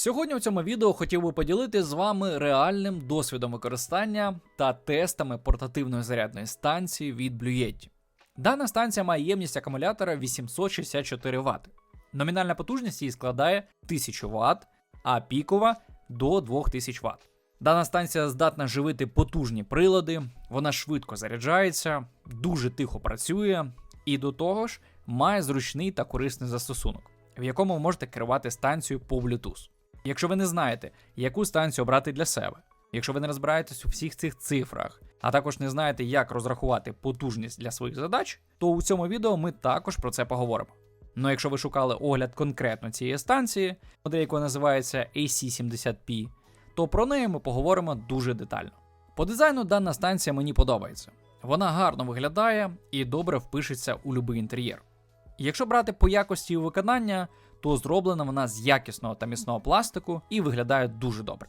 Сьогодні у цьому відео хотів би поділитися з вами реальним досвідом використання та тестами портативної зарядної станції від Blue Yeti. Дана станція має ємність акумулятора 864 Вт. Номінальна потужність її складає 1000 Вт, а пікова до 2000 Вт. Дана станція здатна живити потужні прилади, вона швидко заряджається, дуже тихо працює і до того ж має зручний та корисний застосунок, в якому ви можете керувати станцією по Bluetooth. Якщо ви не знаєте, яку станцію обрати для себе, якщо ви не розбираєтесь у всіх цих цифрах, а також не знаєте, як розрахувати потужність для своїх задач, то у цьому відео ми також про це поговоримо. Ну якщо ви шукали огляд конкретно цієї станції, модель якої називається AC70P, то про неї ми поговоримо дуже детально. По дизайну дана станція мені подобається. Вона гарно виглядає і добре впишеться у будь-який інтер'єр. Якщо брати по якості виконання, то зроблена вона з якісного та міцного пластику і виглядає дуже добре.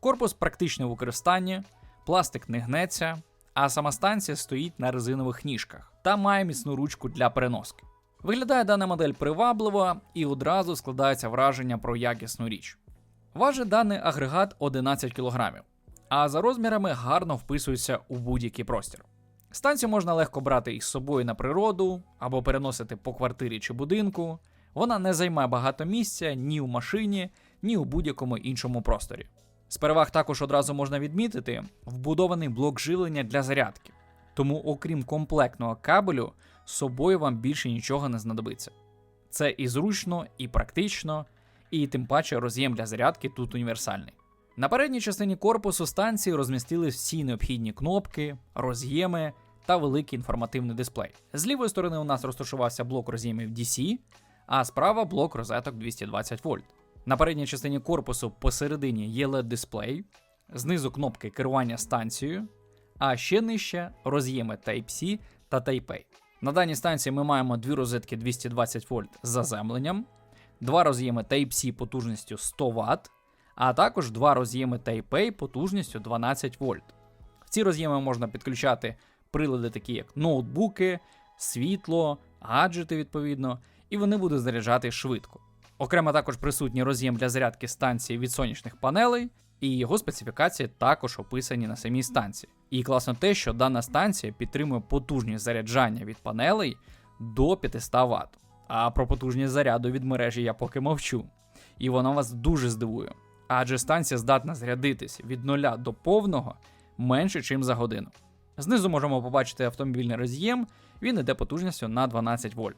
Корпус практичний у використанні, пластик не гнеться, а сама станція стоїть на резинових ніжках та має міцну ручку для переноски. Виглядає дана модель привабливо і одразу складається враження про якісну річ. Важить даний агрегат 11 кг, а за розмірами гарно вписується у будь-який простір. Станцію можна легко брати із собою на природу або переносити по квартирі чи будинку. Вона не займає багато місця ні у машині, ні у будь-якому іншому просторі. З переваг також одразу можна відмітити вбудований блок живлення для зарядки. Тому, окрім комплектного кабелю, з собою вам більше нічого не знадобиться. Це і зручно, і практично, і тим паче роз'єм для зарядки тут універсальний. На передній частині корпусу станції розмістили всі необхідні кнопки, роз'єми та великий інформативний дисплей. З лівої сторони у нас розташувався блок роз'ємів DC, а справа блок розеток 220 вольт. На передній частині корпусу посередині є LED дисплей, знизу кнопки керування станцією, а ще нижче роз'єми Type-C та Type-A. На даній станції ми маємо дві розетки 220 вольт з заземленням, два роз'єми Type-C потужністю 100 Вт, а також два роз'єми Type-A потужністю 12 вольт. В ці роз'єми можна підключати прилади, такі як ноутбуки, світло, гаджети відповідно, і вони будуть заряджати швидко. Окремо також присутній роз'єм для зарядки станції від сонячних панелей, і його специфікації також описані на самій станції. І класно те, що дана станція підтримує потужність заряджання від панелей до 500 Вт. А про потужність заряду від мережі я поки мовчу. І воно вас дуже здивує. Адже станція здатна зарядитись від нуля до повного менше, ніж за годину. Знизу можемо побачити автомобільний роз'єм, він іде потужністю на 12 вольт.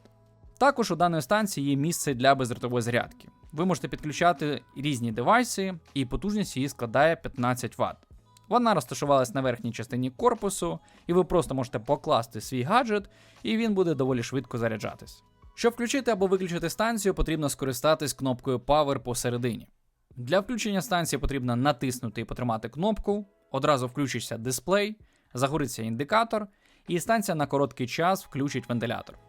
Також у даної станції є місце для бездротової зарядки. Ви можете підключати різні девайси, і потужність її складає 15 Вт. Вона розташувалась на верхній частині корпусу, і ви просто можете покласти свій гаджет, і він буде доволі швидко заряджатись. Щоб включити або виключити станцію, потрібно скористатись кнопкою Power посередині. Для включення станції потрібно натиснути і потримати кнопку, одразу включиться дисплей, загориться індикатор, і станція на короткий час включить вентилятор.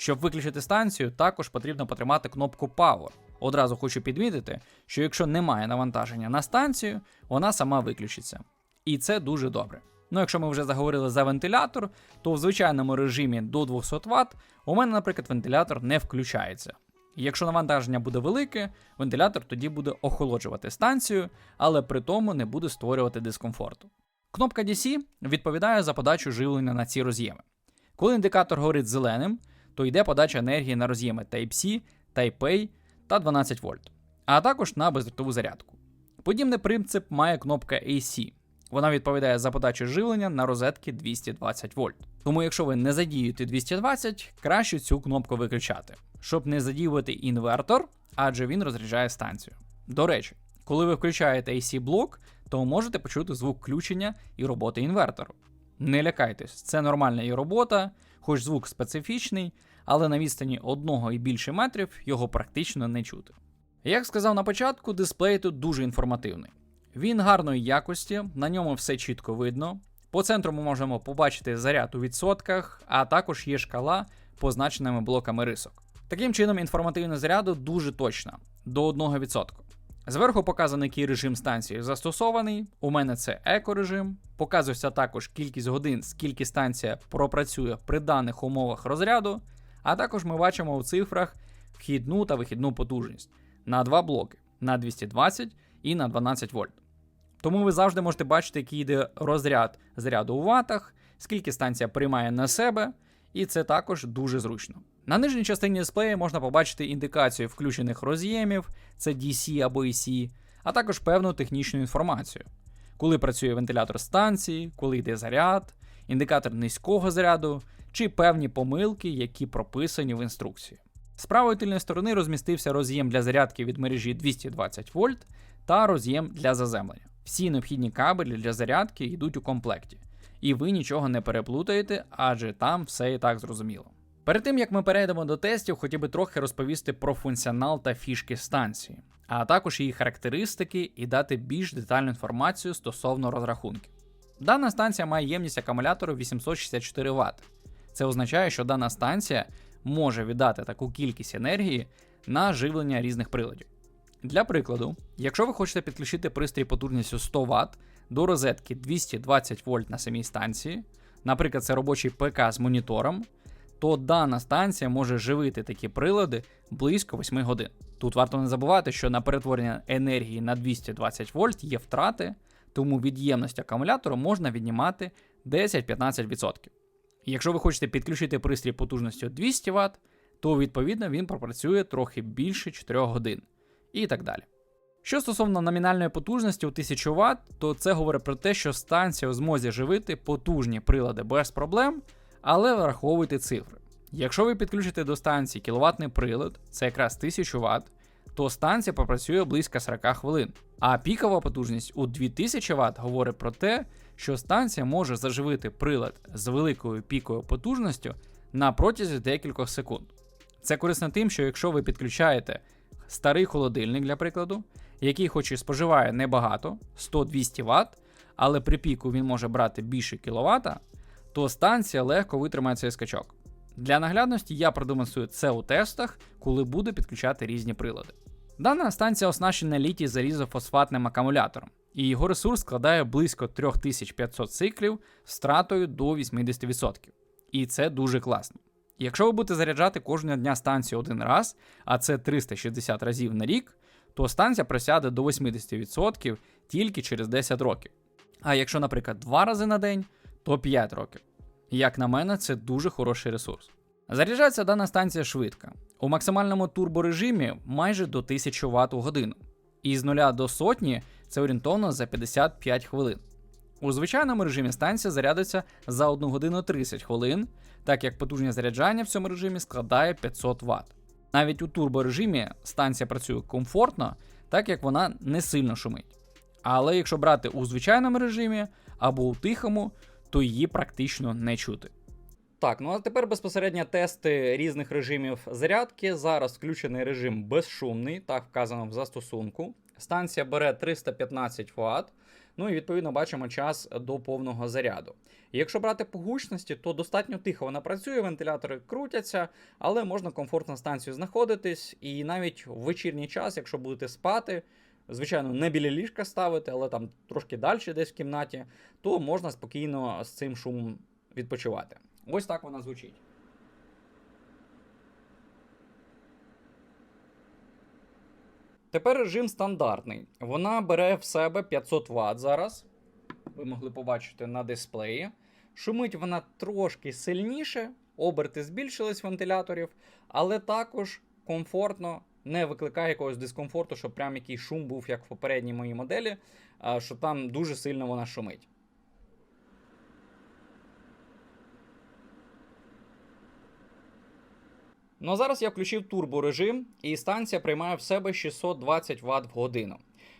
Щоб виключити станцію, також потрібно потримати кнопку Power. Одразу хочу підмітити, що якщо немає навантаження на станцію, вона сама виключиться. І це дуже добре. Ну, якщо ми вже заговорили за вентилятор, то в звичайному режимі до 200 Вт у мене, наприклад, вентилятор не включається. Якщо навантаження буде велике, вентилятор тоді буде охолоджувати станцію, але при тому не буде створювати дискомфорту. Кнопка DC відповідає за подачу живлення на ці роз'єми. Коли індикатор горить зеленим, то йде подача енергії на роз'єми Type-C, Type-A та 12 вольт, а також на бездротову зарядку. Подібний принцип має кнопка AC. Вона відповідає за подачу живлення на розетки 220 вольт. Тому, якщо ви не задіюєте 220, краще цю кнопку виключати, щоб не задіювати інвертор, адже він розряджає станцію. До речі, коли ви включаєте AC блок, то можете почути звук включення і роботи інвертору. Не лякайтесь, це нормальна її робота, хоч звук специфічний, але на відстані одного і більше метрів його практично не чути. Як сказав на початку, дисплей тут дуже інформативний. Він гарної якості, на ньому все чітко видно. По центру ми можемо побачити заряд у відсотках, а також є шкала позначеними блоками рисок. Таким чином, інформативність заряду дуже точна до 1%. Зверху показаний який режим станції застосований. У мене це еко-режим. Показується також кількість годин, скільки станція пропрацює при даних умовах розряду. А також ми бачимо у цифрах вхідну та вихідну потужність на два блоки. на 220 і на 12 вольт. Тому ви завжди можете бачити, який йде розряд заряду у ватах, скільки станція приймає на себе, і це також дуже зручно. На нижній частині дисплея можна побачити індикацію включених роз'ємів, це DC або AC, а також певну технічну інформацію. Коли працює вентилятор станції, коли йде заряд, індикатор низького заряду чи певні помилки, які прописані в інструкції. З правої тильної сторони розмістився роз'єм для зарядки від мережі 220 вольт та роз'єм для заземлення. Всі необхідні кабелі для зарядки йдуть у комплекті, і ви нічого не переплутаєте, адже там все і так зрозуміло. Перед тим як ми перейдемо до тестів, хотів би трохи розповісти про функціонал та фішки станції, а також її характеристики і дати більш детальну інформацію стосовно розрахунків. Дана станція має ємність акумулятору 864 Вт. Це означає, що дана станція може віддати таку кількість енергії на живлення різних приладів. Для прикладу, якщо ви хочете підключити пристрій потужністю 100 Вт до розетки 220 вольт на самій станції, наприклад, це робочий ПК з монітором, то дана станція може живити такі прилади близько 8 годин. Тут варто не забувати, що на перетворення енергії на 220 вольт є втрати, тому від ємності акумулятору можна віднімати 10-15%. Якщо ви хочете підключити пристрій потужністю 200 Вт, то відповідно він пропрацює трохи більше 4 годин і так далі. Що стосовно номінальної потужності у 1000 Вт, то це говорить про те, що станція у змозі живити потужні прилади без проблем, але враховуйте цифри. Якщо ви підключите до станції кіловатний прилад, це якраз 1000 Вт, то станція попрацює близько 40 хвилин. А пікова потужність у 2000 Вт говорить про те, що станція може заживити прилад з великою піковою потужністю на протязі декількох секунд. Це корисно тим, що якщо ви підключаєте старий холодильник, для прикладу, який хоч і споживає небагато 100-200 Вт, але при піку він може брати більше кВт, то станція легко витримає цей скачок. Для наглядності я продемонструю це у тестах, коли буду підключати різні прилади. Дана станція оснащена літій залізофосфатним акумулятором, і його ресурс складає близько 3500 циклів з втратою до 80%. І це дуже класно. Якщо ви будете заряджати кожного дня станцію один раз, а це 360 разів на рік, то станція просяде до 80% тільки через 10 років. А якщо, наприклад, два рази на день, то 5 років. Як на мене, це дуже хороший ресурс. Заряджається дана станція швидко. У максимальному турборежимі майже до 1000 Вт у годину. І з 0 до сотні це орієнтовно за 55 хвилин. У звичайному режимі станція зарядиться за 1 годину 30 хвилин, так як потужність заряджання в цьому режимі складає 500 Вт. Навіть у турборежимі станція працює комфортно, так як вона не сильно шумить. Але якщо брати у звичайному режимі або у тихому, то її практично не чути. Так, ну а тепер безпосередньо тести різних режимів зарядки. Зараз включений режим безшумний, так вказано в застосунку. Станція бере 315 Вт. Ну і відповідно бачимо час до повного заряду. Якщо брати по гучності, то достатньо тихо вона працює, вентилятори крутяться, але можна комфортно станцію знаходитись. І навіть в вечірній час, якщо будете спати, звичайно, не біля ліжка ставити, але там трошки далі десь в кімнаті, то можна спокійно з цим шумом відпочивати. Ось так вона звучить. Тепер режим стандартний. Вона бере в себе 500 Вт зараз. Ви могли побачити на дисплеї. Шумить вона трошки сильніше, оберти збільшились вентиляторів, але також комфортно не викликає якогось дискомфорту, щоб прям який шум був, як в попередній моїй моделі, що там дуже сильно вона шумить. Ну а зараз я включив турборежим, і станція приймає в себе 620 Вт в годину.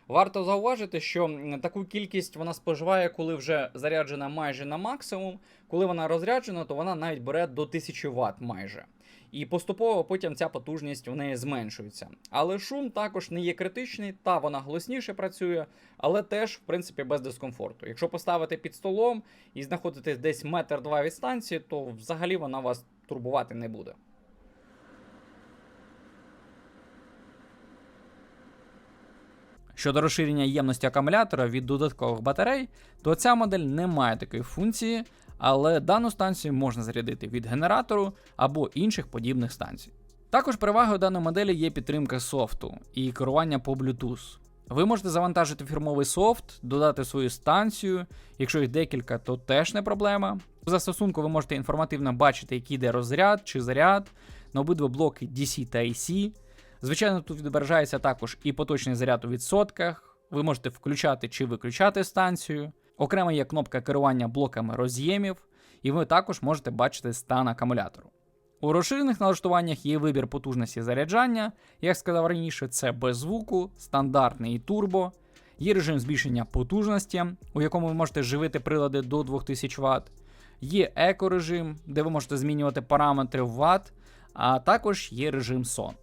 Варто зауважити, що таку кількість вона споживає, коли вже заряджена майже на максимум. Коли вона розряджена, то вона навіть бере до 1000 Вт майже. І поступово потім ця потужність в неї зменшується. Але шум також не є критичний, та вона голосніше працює, але теж, в принципі, без дискомфорту. Якщо поставити під столом і знаходитесь десь метр два від станції, то взагалі вона вас турбувати не буде. Щодо розширення ємності акумулятора від додаткових батарей, то ця модель не має такої функції, але дану станцію можна зарядити від генератору або інших подібних станцій. Також перевагою даної моделі є підтримка софту і керування по Bluetooth. Ви можете завантажити фірмовий софт, додати свою станцію. Якщо їх декілька, то теж не проблема. В застосунку ви можете інформативно бачити, який йде розряд чи заряд на обидва блоки DC та AC. Звичайно, тут відображається також і поточний заряд у відсотках. Ви можете включати чи виключати станцію. Окремо є кнопка керування блоками роз'ємів, і ви також можете бачити стан акумулятору. У розширених налаштуваннях є вибір потужності заряджання. Як сказав раніше, це без звуку, стандартний і турбо. Є режим збільшення потужності, у якому ви можете живити прилади до 2000 Вт. Є еко-режим, де ви можете змінювати параметри в Вт, а також є режим сон.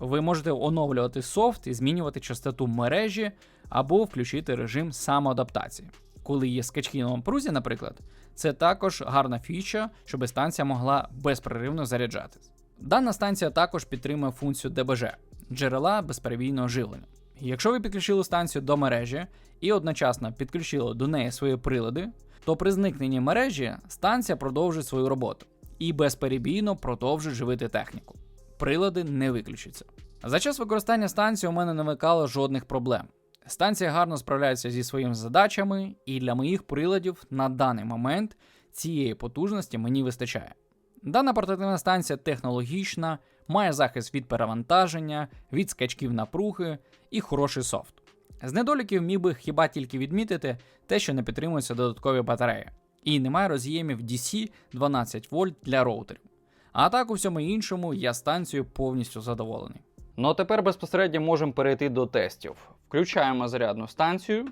Ви можете оновлювати софт і змінювати частоту мережі або включити режим самоадаптації. Коли є скачки на напрузі, наприклад, це також гарна фіча, щоб станція могла безперервно заряджатись. Дана станція також підтримує функцію ДБЖ джерела безперебійного живлення. Якщо ви підключили станцію до мережі і одночасно підключили до неї свої прилади, то при зникненні мережі станція продовжить свою роботу і безперебійно продовжить живити техніку. Прилади не виключаться. За час використання станції у мене не виникало жодних проблем. Станція гарно справляється зі своїми задачами, і для моїх приладів на даний момент цієї потужності мені вистачає. Дана портативна станція технологічна, має захист від перевантаження, від скачків напруги і хороший софт. З недоліків міг би хіба тільки відмітити те, що не підтримуються додаткові батареї, і немає роз'ємів DC 12 вольт для роутерів. А так у всьому іншому я станцією повністю задоволений. Ну а тепер безпосередньо можемо перейти до тестів. Включаємо зарядну станцію.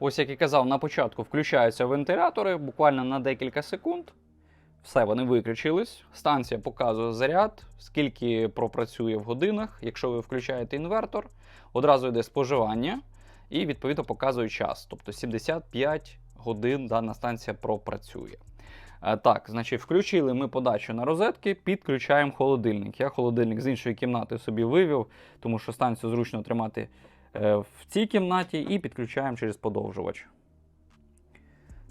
Ось як і казав на початку, включаються вентилятори буквально на декілька секунд. Все, вони виключились. Станція показує заряд, скільки пропрацює в годинах. Якщо ви включаєте інвертор, одразу йде споживання і відповідно показує час. Тобто 75 годин дана станція пропрацює. Е, Так, значить, включили ми подачу на розетки, підключаємо холодильник. Я холодильник з іншої кімнати собі вивів, тому що станцію зручно тримати е, в цій кімнаті і підключаємо через подовжувач.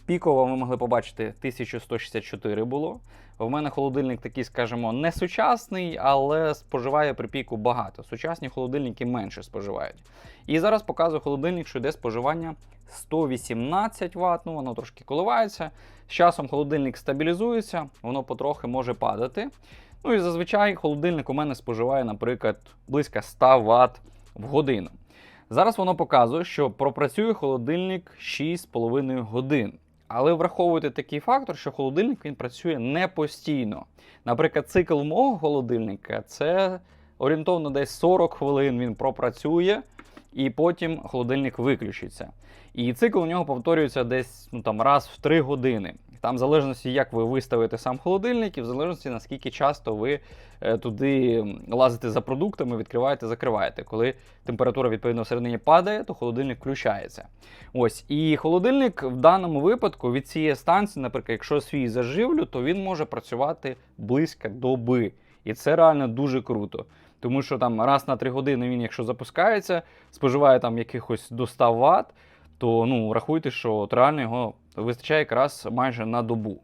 Піково ви могли побачити 1164 було. В мене холодильник такий, скажімо, не сучасний, але споживає при піку багато. Сучасні холодильники менше споживають. І зараз показую холодильник, що йде споживання 118 Вт, ну воно трошки коливається. З часом холодильник стабілізується, воно потрохи може падати. Ну і зазвичай холодильник у мене споживає, наприклад, близько 100 Вт в годину. Зараз воно показує, що пропрацює холодильник 6,5 годин. Але враховуйте такий фактор, що холодильник він працює не постійно. Наприклад, цикл мого холодильника це орієнтовно десь 40 хвилин він пропрацює, і потім холодильник виключиться. І цикл у нього повторюється десь ну, там, раз в 3 години. Там, в залежності, як ви виставите сам холодильник, і в залежності, наскільки часто ви е, туди лазите за продуктами, відкриваєте, закриваєте. Коли температура відповідно всередині падає, то холодильник включається. Ось, і холодильник в даному випадку від цієї станції, наприклад, якщо свій заживлю, то він може працювати близько доби. І це реально дуже круто. Тому що там раз на 3 години він, якщо запускається, споживає там якихось до 100 Вт, то ну, рахуйте, що от реально його вистачає якраз майже на добу.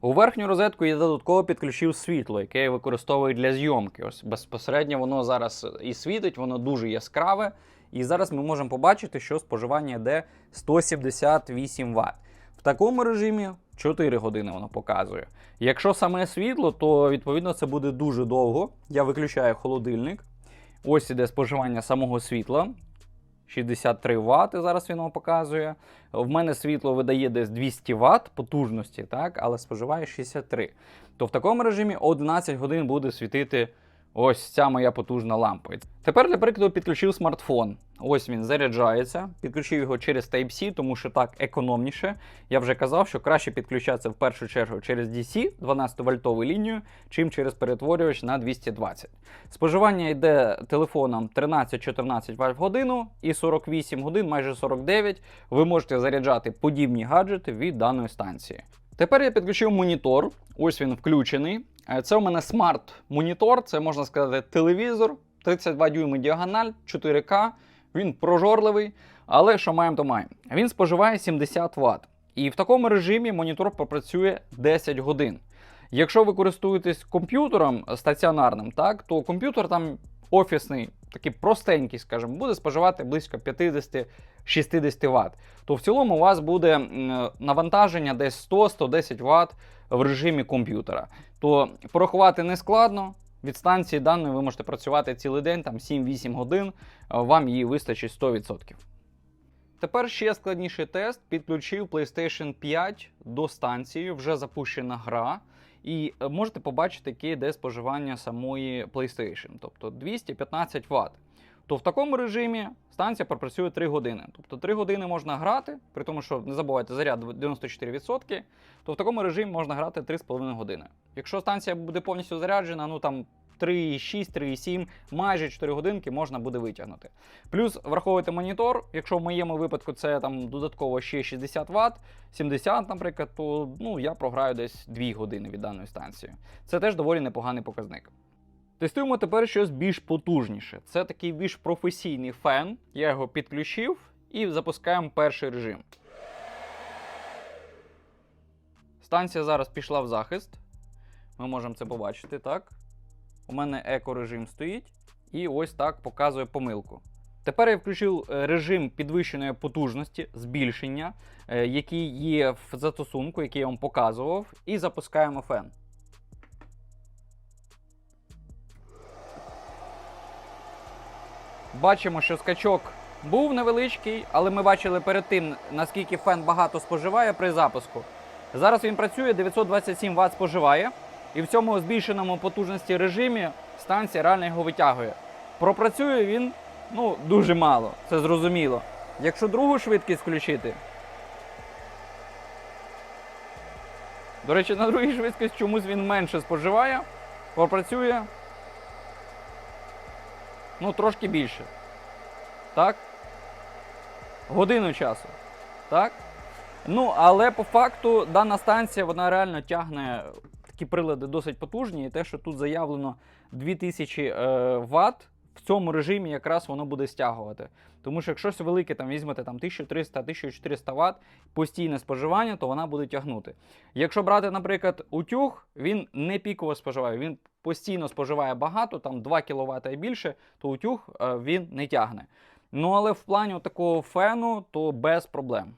У верхню розетку я додатково підключив світло, яке я використовую для зйомки. Ось безпосередньо воно зараз і світить, воно дуже яскраве. І зараз ми можемо побачити, що споживання йде 178 Вт. В такому режимі 4 години воно показує. Якщо саме світло, то відповідно це буде дуже довго. Я виключаю холодильник. Ось іде споживання самого світла. 63 Вт зараз він вам показує. В мене світло видає десь 200 Вт потужності, так, але споживає 63. То в такому режимі 11 годин буде світити ось ця моя потужна лампа. Тепер, для прикладу, підключив смартфон. Ось він заряджається. Підключив його через Type-C, тому що так економніше. Я вже казав, що краще підключатися в першу чергу через DC 12-вольтову лінію, чим через перетворювач на 220. Споживання йде телефоном 13-14 Вт в годину і 48 годин, майже 49. Ви можете заряджати подібні гаджети від даної станції. Тепер я підключив монітор. Ось він включений. Е, Це у мене смарт-монітор, це можна сказати телевізор, 32 дюйми діагональ, 4К. Він прожорливий, але що маємо, то маємо. Він споживає 70 Вт. І в такому режимі монітор попрацює 10 годин. Якщо ви користуєтесь комп'ютером стаціонарним, так, то комп'ютер там офісний, такий простенький, скажімо, буде споживати близько 50-60 Вт. То в цілому у вас буде навантаження десь 100-110 Вт в режимі комп'ютера. То порахувати не складно. Від станції даної ви можете працювати цілий день, там 7-8 годин, вам її вистачить 100%. Тепер ще складніший тест. Підключив PlayStation 5 до станції, вже запущена гра. І е, можете побачити, яке йде споживання самої PlayStation, тобто 215 Вт. То в такому режимі станція пропрацює 3 години. Тобто 3 години можна грати, при тому, що не забувайте, заряд 94%, то в такому режимі можна грати 3,5 години. Якщо станція буде повністю заряджена, ну там 3,6, 3,7, майже 4 годинки можна буде витягнути. Плюс враховуйте монітор, якщо в моєму випадку це там додатково ще 60 Вт, 70, наприклад, то ну, я програю десь 2 години від даної станції. Це теж доволі непоганий показник. Тестуємо тепер щось більш потужніше. Це такий більш професійний фен. Я його підключив і запускаємо перший режим. Станція зараз пішла в захист. Ми можемо це побачити, так? У мене еко-режим стоїть, і ось так показує помилку. Тепер я включив е, режим підвищеної потужності, збільшення, е, який є в застосунку, який я вам показував, і запускаємо фен. Бачимо, що скачок був невеличкий, але ми бачили перед тим, наскільки фен багато споживає при запуску. Зараз він працює, 927 Вт споживає, і в цьому збільшеному потужності режимі станція реально його витягує. Пропрацює він ну, дуже мало, це зрозуміло. Якщо другу швидкість включити. До речі, на другій швидкості чомусь він менше споживає, пропрацює ну, трошки більше. Так? Годину часу. Так? Ну, але по факту дана станція вона реально тягне такі прилади досить потужні, і те, що тут заявлено 2000 е, Вт, в цьому режимі якраз воно буде стягувати. Тому що якщо щось велике там візьмете там 1300-1400 Вт постійне споживання, то вона буде тягнути. Якщо брати, наприклад, утюг, він не піково споживає, він постійно споживає багато, там 2 кВт і більше, то утюг е, він не тягне. Ну але в плані такого фену, то без проблем.